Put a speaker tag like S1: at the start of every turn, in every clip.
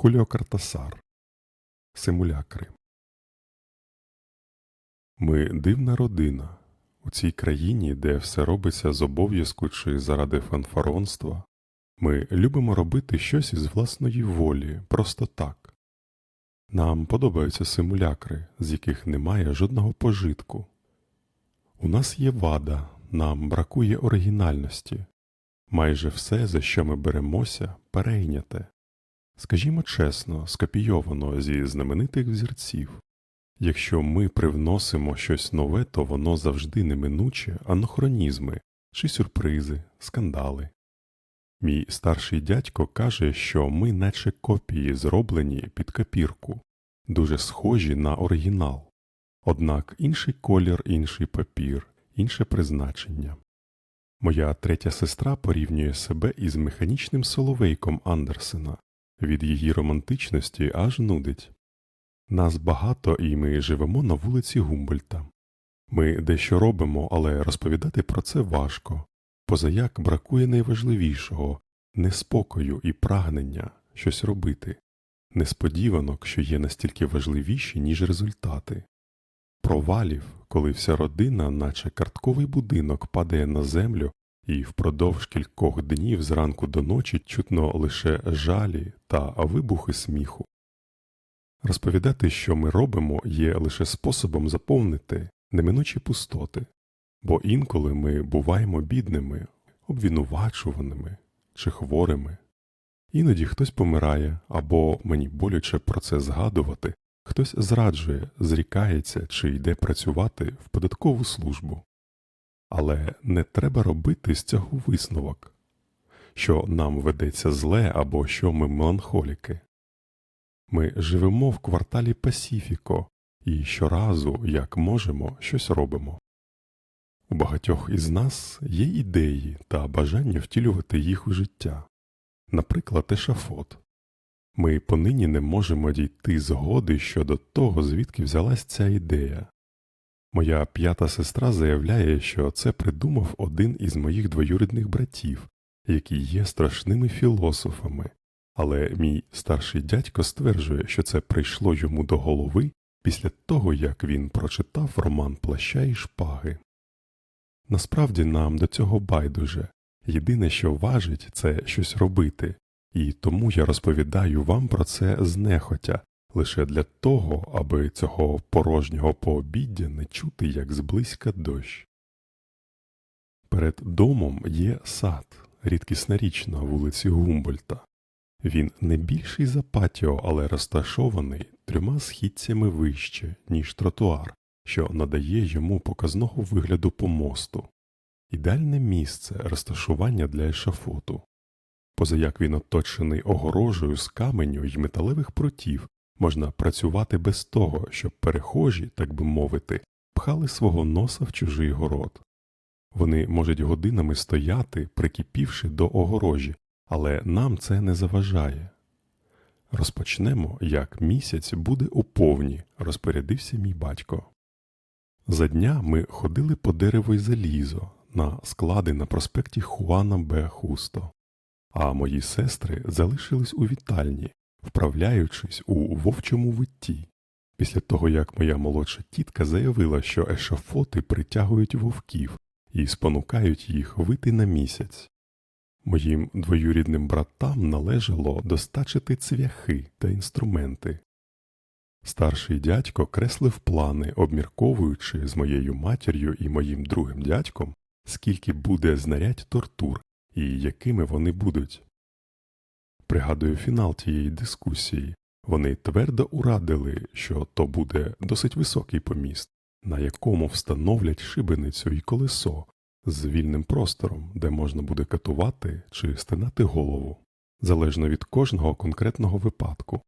S1: Хуліо Картасар Симулякри. Ми дивна родина. У цій країні, де все робиться з обов'язку чи заради фанфаронства, ми любимо робити щось із власної волі, просто так. Нам подобаються симулякри, з яких немає жодного пожитку. У нас є вада, нам бракує оригінальності. Майже все, за що ми беремося, перейняте. Скажімо чесно, скопійовано зі знаменитих взірців. Якщо ми привносимо щось нове, то воно завжди неминуче анахронізми чи сюрпризи, скандали. Мій старший дядько каже, що ми наче копії зроблені під копірку, дуже схожі на оригінал. Однак інший колір, інший папір, інше призначення. Моя третя сестра порівнює себе із механічним соловейком Андерсена, від її романтичності аж нудить. Нас багато і ми живемо на вулиці Гумбольта. Ми дещо робимо, але розповідати про це важко, позаяк бракує найважливішого неспокою і прагнення щось робити, несподіванок, що є настільки важливіші, ніж результати, провалів, коли вся родина, наче картковий будинок, падає на землю і впродовж кількох днів зранку до ночі чутно лише жалі та вибухи сміху. Розповідати, що ми робимо, є лише способом заповнити неминучі пустоти, бо інколи ми буваємо бідними, обвинувачуваними чи хворими. Іноді хтось помирає, або мені боляче про це згадувати, хтось зраджує, зрікається чи йде працювати в податкову службу. Але не треба робити з цього висновок, що нам ведеться зле або що ми меланхоліки. Ми живемо в кварталі Пасіфіко і щоразу, як можемо, щось робимо. У багатьох із нас є ідеї та бажання втілювати їх у життя, наприклад, ешафот. Ми понині не можемо дійти згоди щодо того, звідки взялась ця ідея. Моя п'ята сестра заявляє, що це придумав один із моїх двоюрідних братів, які є страшними філософами, але мій старший дядько стверджує, що це прийшло йому до голови після того, як він прочитав роман Плаща і шпаги. Насправді нам до цього байдуже. Єдине, що важить, це щось робити, і тому я розповідаю вам про це знехотя, лише для того, аби цього порожнього пообіддя не чути, як зблизька дощ. Перед домом є сад, рідкісна річ на вулиці Гумбольта. Він не більший за патіо, але розташований трьома східцями вище, ніж тротуар, що надає йому показного вигляду помосту. Ідеальне місце розташування для ешафоту. Позаяк він оточений огорожею з каменю й металевих прутів, можна працювати без того, щоб перехожі, так би мовити, пхали свого носа в чужий город. Вони можуть годинами стояти, прикипівши до огорожі, але нам це не заважає. Розпочнемо, як місяць буде у повні, розпорядився мій батько. За дня ми ходили по дереву й залізо на склади на проспекті Хуана Б. Хусто, а мої сестри залишились у вітальні, вправляючись у вовчому витті, після того як моя молодша тітка заявила, що ешафоти притягують вовків і спонукають їх вити на місяць. Моїм двоюрідним братам належало достачити цвяхи та інструменти. Старший дядько креслив плани, обмірковуючи з моєю матір'ю і моїм другим дядьком, скільки буде знарядь тортур і якими вони будуть. Пригадую фінал тієї дискусії вони твердо урадили, що то буде досить високий поміст, на якому встановлять шибеницю і колесо з вільним простором, де можна буде катувати чи стинати голову, залежно від кожного конкретного випадку.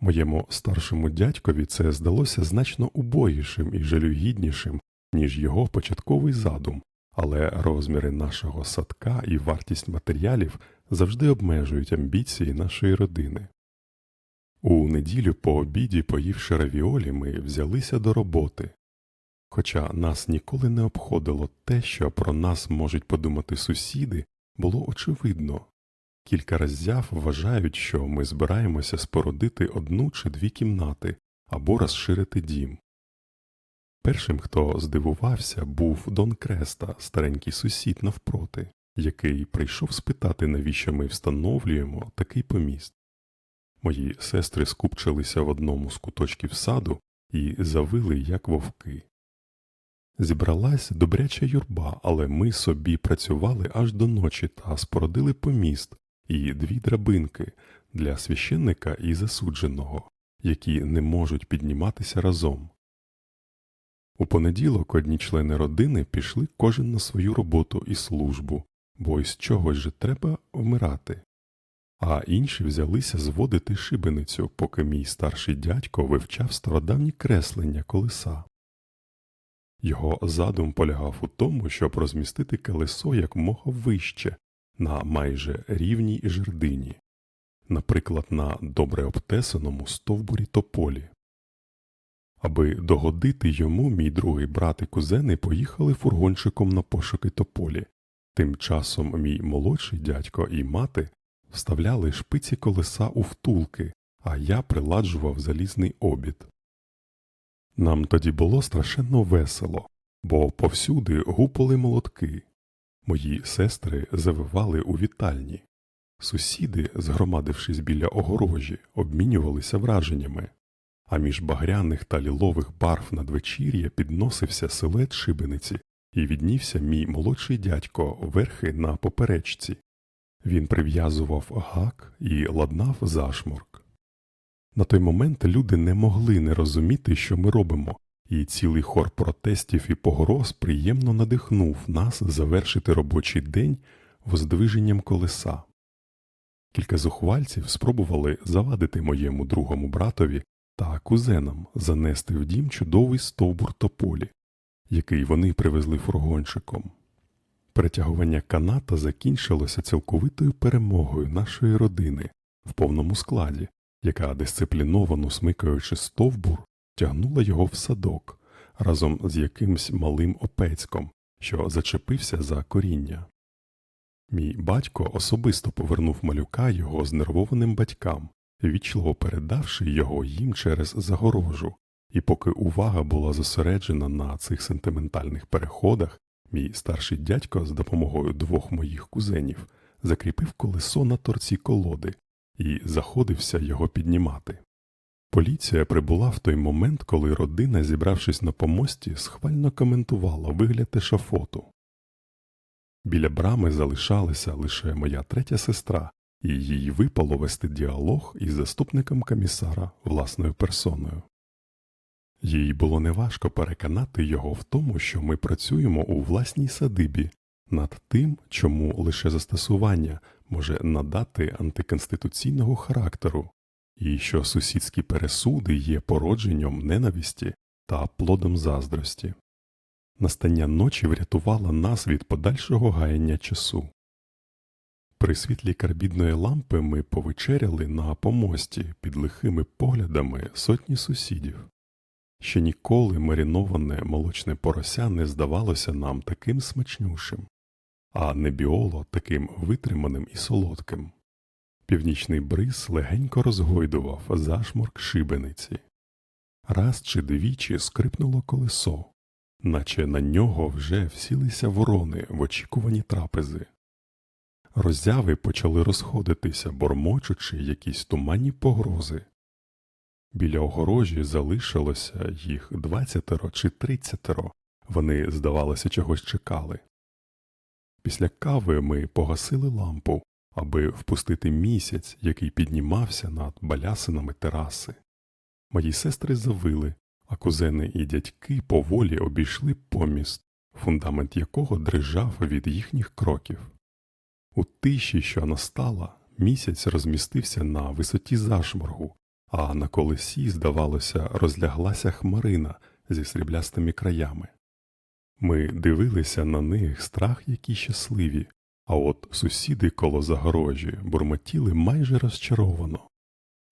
S1: Моєму старшому дядькові це здалося значно убогішим і жалюгіднішим, ніж його початковий задум, але розміри нашого садка і вартість матеріалів завжди обмежують амбіції нашої родини. У неділю по обіді, поївши равіолі, ми взялися до роботи. Хоча нас ніколи не обходило те, що про нас можуть подумати сусіди, було очевидно Кілька разів вважають, що ми збираємося спорудити одну чи дві кімнати або розширити дім. Першим, хто здивувався, був Дон Креста, старенький сусід навпроти, який прийшов спитати, навіщо ми встановлюємо такий поміст. Мої сестри скупчилися в одному з куточків саду і завили, як вовки. Зібралась добряча юрба, але ми собі працювали аж до ночі та спородили поміст і дві драбинки для священника і засудженого, які не можуть підніматися разом. У понеділок одні члени родини пішли кожен на свою роботу і службу, бо із чогось же треба вмирати. А інші взялися зводити шибеницю, поки мій старший дядько вивчав стародавні креслення колеса. Його задум полягав у тому, щоб розмістити колесо якмога вище на майже рівній жердині, наприклад, на добре обтесаному стовбурі тополі. Аби догодити йому, мій другий брат і кузени поїхали фургончиком на пошуки тополі. Тим часом мій молодший дядько і мати вставляли шпиці колеса у втулки, а я приладжував залізний обід. Нам тоді було страшенно весело, бо повсюди гупали молотки. Мої сестри завивали у вітальні. Сусіди, згромадившись біля огорожі, обмінювалися враженнями, а між багряних та лілових барв надвечір'я підносився силует шибениці, і віднівся мій молодший дядько верхи на поперечці. Він прив'язував гак і ладнав зашморк. На той момент люди не могли не розуміти, що ми робимо, і цілий хор протестів і погроз приємно надихнув нас завершити робочий день воздвиженням колеса. Кілька зухвальців спробували завадити моєму другому братові та кузенам занести в дім чудовий стовбур тополі, який вони привезли фургончиком. Перетягування каната закінчилося цілковитою перемогою нашої родини в повному складі, яка дисципліновано смикаючи стовбур, тягнула його в садок разом з якимсь малим опецьком, що зачепився за коріння. Мій батько особисто повернув малюка його знервованим батькам, вічливо передавши його їм через загорожу, і поки увага була зосереджена на цих сентиментальних переходах, мій старший дядько з допомогою двох моїх кузенів закріпив колесо на торці колоди і заходився його піднімати. Поліція прибула в той момент, коли родина, зібравшись на помості, схвально коментувала вигляд ешафоту. Біля брами залишалася лише моя третя сестра, і їй випало вести діалог із заступником комісара власною персоною. Їй було неважко переконати його в тому, що ми працюємо у власній садибі над тим, чому лише застосування може надати антиконституційного характеру, і що сусідські пересуди є породженням ненависті та плодом заздрості. Настання ночі врятувало нас від подальшого гаяння часу. При світлі карбідної лампи ми повечеряли на помості під лихими поглядами сотні сусідів. Ще ніколи маріноване молочне порося не здавалося нам таким смачнюшим, а небіоло таким витриманим і солодким. Північний бриз легенько розгойдував зашморк шибениці. Раз чи двічі скрипнуло колесо, наче на нього вже всілися ворони в очікуванні трапези. Роззяви почали розходитися, бормочучи якісь туманні погрози. Біля огорожі залишилося їх двадцятеро чи тридцятеро, вони, здавалося, чогось чекали. Після кави ми погасили лампу, аби впустити місяць, який піднімався над балясинами тераси. Мої сестри завили, а кузени і дядьки поволі обійшли поміст, фундамент якого дрижав від їхніх кроків. У тиші, що настала, місяць розмістився на висоті зашморгу, а на колесі, здавалося, розляглася хмарина зі сріблястими краями. Ми дивилися на них страх які щасливі, а от сусіди коло загорожі бурмотіли майже розчаровано.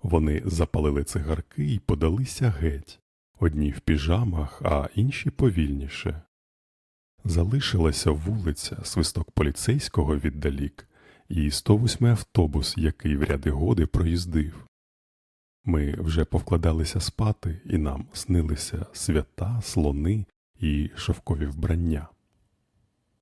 S1: Вони запалили цигарки і подалися геть, одні в піжамах, а інші повільніше. Залишилася вулиця, свисток поліцейського віддалік, і 108 автобус, який в ряди годи проїздив. Ми вже повкладалися спати, і нам снилися свята, слони і шовкові вбрання.